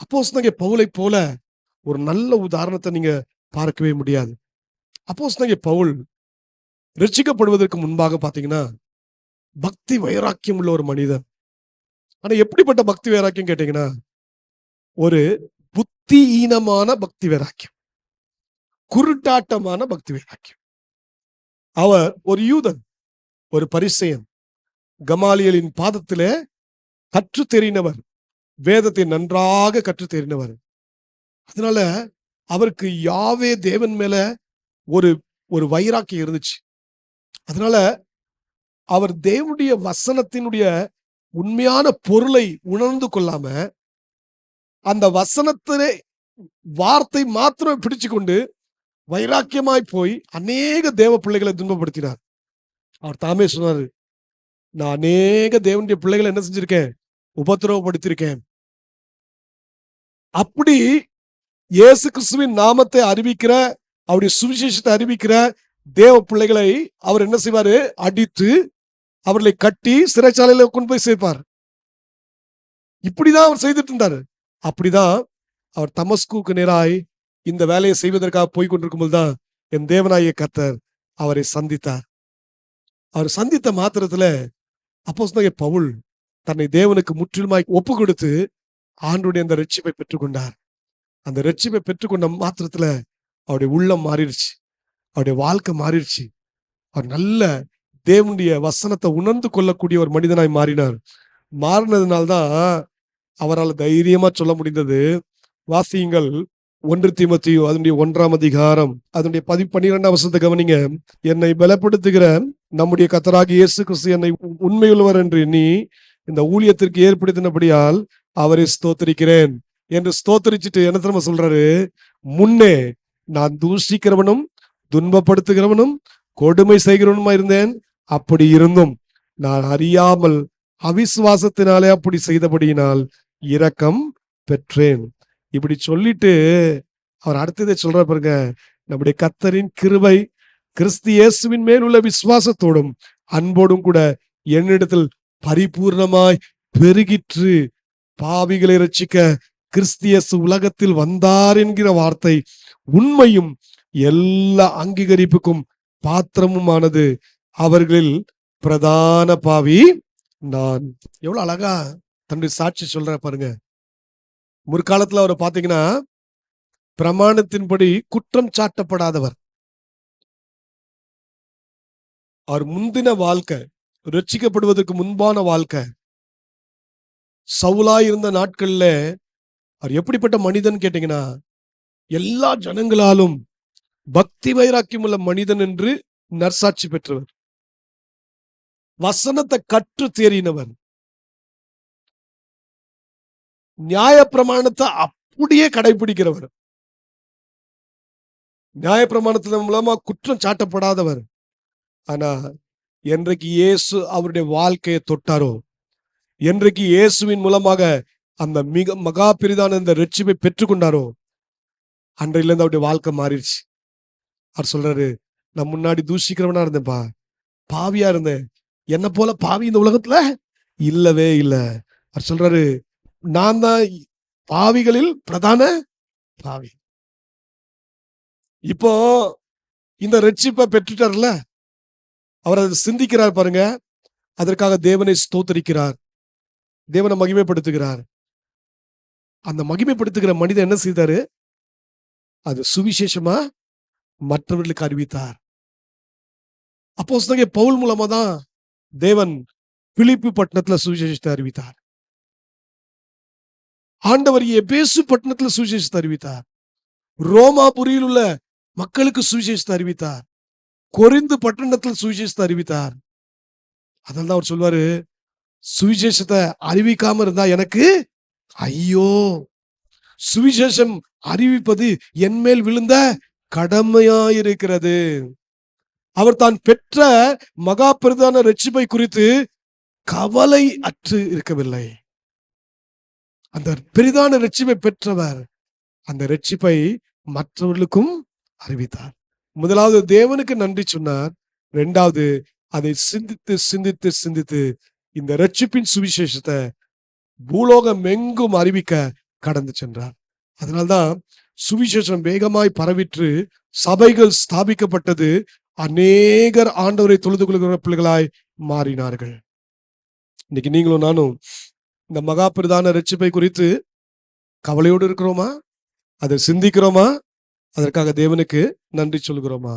அப்போஸ்தலனாகிய பவுலை போல ஒரு நல்ல உதாரணத்தை நீங்க பார்க்கவே முடியாது. அப்போஸ்தலனாகிய பவுல் ரட்சிக்கப்படுவதற்கு முன்பாக பார்த்தீங்கன்னா பக்தி வைராக்கியம் உள்ள ஒரு மனிதன் ஆனா எப்படிப்பட்ட பக்தி வைராக்கியம் கேட்டீங்கன்னா ஒரு புத்தியீனமான பக்தி வைராக்கியம். குருட்டாட்டமான பக்தி வைராக்கியம். அவர் ஒரு யூதன் ஒரு பரிசெயன். கமாலியலின் பாதத்திலே கற்று தெரிந்தவர் வேதத்தை நன்றாக கற்று தெரிந்தவர் அதனால அவருக்கு யாவே தேவன் மேல ஒரு ஒரு வைராக்கியம் இருந்துச்சு. அதனால அவர் தேவனுடைய வசனத்தினுடைய உண்மையான பொருளை உணர்ந்து கொள்ளாம அந்த வசனத்திலே வார்த்தை மாத்திரம் பிடிச்சு கொண்டு வைராக்கியமாய் போய் அநேக தேவ பிள்ளைகளை துன்பப்படுத்தினார். அவர் தாமே சொன்னாரு நான் அநேக தேவனுடைய பிள்ளைகளை என்ன செஞ்சிருக்கேன்? உபத்திரவப்படுத்திருக்கேன் அப்படி இயேசு கிறிஸ்துவின் நாமத்தை அறிவிக்கிற அவருடைய சுவிசேஷத்தை அறிவிக்கிற தேவ பிள்ளைகளை அவர் என்ன செய்வாரு? அடித்து அவர்களை கட்டி சிறைச்சாலையில கொண்டு போய் சேர்ப்பார். இப்படிதான் அவர் செய்துட்டு இருந்தாரு. அப்படிதான் அவர் தமஸ்குக்கு நேராய் இந்த வேலையை செய்வதற்காக போய் கொண்டிருக்கும் தான் என் தேவனாய கர்த்தர் அவரை சந்தித்தார். அவர் சந்தித்த மாத்திரத்துல அப்போ பவுல் தன்னை தேவனுக்கு முற்றிலுமாய் ஒப்பு கொடுத்து ஆண்டுடைய அந்த ரட்சிப்பை பெற்றுக்கொண்டார். அந்த ரட்சிப்பை பெற்றுக்கொண்ட மாத்திரத்துல அவருடைய உள்ளம் மாறிடுச்சு. அவருடைய வாழ்க்கை மாறிடுச்சு. அவர் நல்ல தேவனுடைய வசனத்தை உணர்ந்து கொள்ளக்கூடிய ஒரு மனிதனாய் மாறினார். மாறினதுனால்தான் அவரால் தைரியமா சொல்ல முடிந்தது. வாசியுங்கள் ஒன்று திமத்தியோ அதனுடைய ஒன்றாம் அதிகாரம் அதனுடைய பதி பன்னிரெண்டாம் வருஷத்தை கவனிங்க. என்னை பலப்படுத்துகிற நம்முடைய கத்தராகி இயேசு கிறிஸ்து என்னை உண்மையுள்ளவர் என்று எண்ணி இந்த ஊழியத்திற்கு ஏற்படுத்தினபடியால் அவரை ஸ்தோத்தரிக்கிறேன் என்று ஸ்தோத்தரிச்சுட்டு என்ன திரும்ப சொல்றாரு? முன்னே நான் தூஷிக்கிறவனும் துன்பப்படுத்துகிறவனும் கொடுமை செய்கிறவனுமா இருந்தேன். அப்படி இருந்தும் நான் அறியாமல் அவிசுவாசத்தினாலே அப்படி செய்தபடியினால் இரக்கம் பெற்றேன். இப்படி சொல்லிட்டு அவர் அடுத்ததை சொல்ற பாருங்க? நம்முடைய கத்தரின் கிருபை கிறிஸ்து இயேசுவின் மேல் உள்ள விசுவாசத்தோடும் அன்போடும் கூட என்னிடத்தில் பரிபூர்ணமாய் பெருகிற்று. பாவிகளை ரட்சிக்க கிறிஸ்தியசு உலகத்தில் வந்தார் என்கிற வார்த்தை உண்மையும் எல்லா அங்கீகரிப்புக்கும் பாத்திரமுமானது. அவர்களில் பிரதான பாவி நான். எவ்வளவு அழகா தன்னுடைய சாட்சி சொல்ற பாருங்க. முற்காலத்துல அவரை பாத்தீங்கன்னா பிரமாணத்தின்படி குற்றம் சாட்டப்படாதவர். அவர் முந்தின வாழ்க்கை ரட்சிக்கப்படுவதற்கு முன்பான வாழ்க்கை சவுலா இருந்த நாட்கள்ல அவர் எப்படிப்பட்ட மனிதன் கேட்டீங்கன்னா எல்லா ஜனங்களாலும் பக்தி வைராக்கியம் உள்ள மனிதன் என்று நற்சாட்சி பெற்றவர். வசனத்தை கற்று தேறினவர். நியாய பிரமாணத்தை அப்படியே கடைபிடிக்கிறவர். நியாய பிரமாணத்தின் மூலமா குற்றம் சாட்டப்படாதவர். ஆனா என்றைக்கு இயேசு அவருடைய வாழ்க்கையை தொட்டாரோ என்றைக்கு இயேசுவின் மூலமாக அந்த மிக மகா பெரிதான இந்த ரட்சிப்பை பெற்றுக்கொண்டாரோ அன்றையிலேருந்து அவருடைய வாழ்க்கை மாறிடுச்சு. அவர் சொல்றாரு நான் முன்னாடி தூஷிக்கிறவனா இருந்தேன்ப்பா பாவியா இருந்தேன். என்ன போல பாவி இந்த உலகத்துல இல்லவே இல்லை. அவர் சொல்றாரு நான் தான் பாவிகளில் பிரதான பாவி. இப்போ இந்த ரட்சிப்பை பெற்றுட்டார்ல அவர் அதை சிந்திக்கிறார் பாருங்க அதற்காக தேவனை ஸ்தோத்தரிக்கிறார். தேவனை மகிமைப்படுத்துகிறார். அந்த மகிமைப்படுத்துகிற மனிதன் என்ன செய்தாரு? அது சுவிசேஷமா மற்றவர்களுக்கு அறிவித்தார். அப்போ பவுல் மூலமா தான் தேவன் பிலிப்பு பட்டணத்துல சுவிசேஷத்தை அறிவித்தார். ஆண்டவர் எபேசு பட்டணத்துல சுவிசேஷத்தை அறிவித்தார். ரோமாபுரியில் உள்ள மக்களுக்கு சுவிசேஷத்தை அறிவித்தார். கொரிந்து பட்டணத்தில் சுவிசேஷத்தை அறிவித்தார். அதனால தான் அவர் சொல்வாரு சுவிசேஷத்தை அறிவிக்காம இருந்தா எனக்கு ஐயோ! சுவிசேஷம் அறிவிப்பது என் மேல் விழுந்த கடமையாயிருக்கிறது. அவர் தான் பெற்ற மகா பிரதான ரட்சிப்பை குறித்து கவலை அற்று இருக்கவில்லை. அந்த பெரிதான ரட்சிப்பை பெற்றவர் அந்த ரட்சிப்பை மற்றவர்களுக்கும் அறிவித்தார். முதலாவது தேவனுக்கு நன்றி சொன்னார். இரண்டாவது அதை சிந்தித்து சிந்தித்து சிந்தித்து இந்த ரட்சிப்பின் சுவிசேஷத்தை பூலோகம் எங்கும் அறிவிக்க கடந்து சென்றார். அதனால்தான் சுவிசேஷம் வேகமாய் பரவிற்று சபைகள் ஸ்தாபிக்கப்பட்டது அநேகர் ஆண்டவரை தொழுது கொள்கிற பிள்ளைகளாய் மாறினார்கள். இன்னைக்கு நீங்களும் நானும் இந்த மகா பிரதான ரட்சிப்பை குறித்து கவலையோடு இருக்கிறோமா? அதை சிந்திக்கிறோமா? அதற்காக தேவனுக்கு நன்றி சொல்கிறோமா?